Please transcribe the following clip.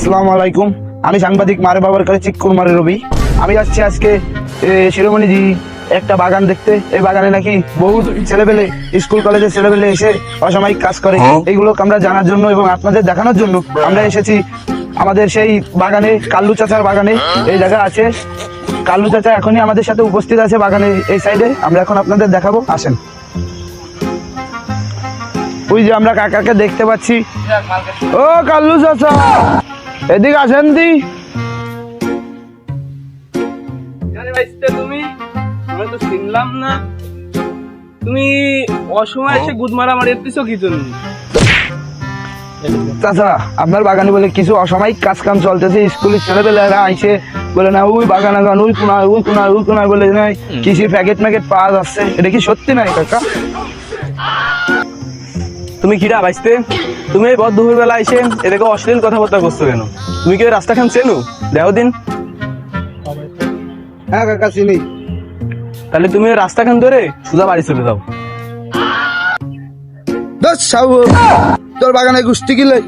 আসসালামু আলাইকুম। আমি সাংবাদিক মারে বাবার কাছে চিক্কুর মারে রবি। আমি যাচ্ছি আজকে শিরোমণিজি একটা বাগান দেখতে। এই বাগানে নাকি বহু ছেলেপেলে স্কুল কলেজের ছেলেপেলে এসে অসাময়িক কাজ করে। এইগুলো আমরা জানার জন্য এবং আপনাদের দেখানোর জন্য আমরা এসেছি আমাদের সেই বাগানে কাল্লু চাচার বাগানে। এই জায়গা আছে। কাল্লু চাচা এখনই আমাদের সাথে উপস্থিত আছে বাগানে এই সাইডে। আমরা এখন আপনাদের দেখাবো। আসেন। ওই যে আমরা কাকাকে দেখতে পাচ্ছি। ও কাল্লু চাচা! এদিকে আসেন দি। তুমি? তো না। তুমি অসময় এসে গুদ মারা মারি এসতেছো কি জন্য চাচা আপনার বাগানে বলে কিছু অসাময়িক কাজ কাম চলতেছে স্কুলের ছেলেপেলেরা আইসে বলে না ওই বাগান আগান ওই কোনায় ওই কোনায় ওই কোনায় বলে নাই কৃষি প্যাকেট ম্যাকেট পাওয়া যাচ্ছে। এটা কি সত্যি নাই কাকা? তুমি কিরা বাইসতে? তুমি এই বদ দুপুর বেলা এসে এদিকে অশ্লীল কথাবার্তা করছ কেন? তুমি কি ওই রাস্তা খান চেনো? দেখো দিন। হ্যাঁ কাকা চিনি। তাহলে তুমি ওই রাস্তা খান ধরে সোজা বাড়ি চলে যাও। দশ সাহু তোর বাগানে গুষ্টি কিলে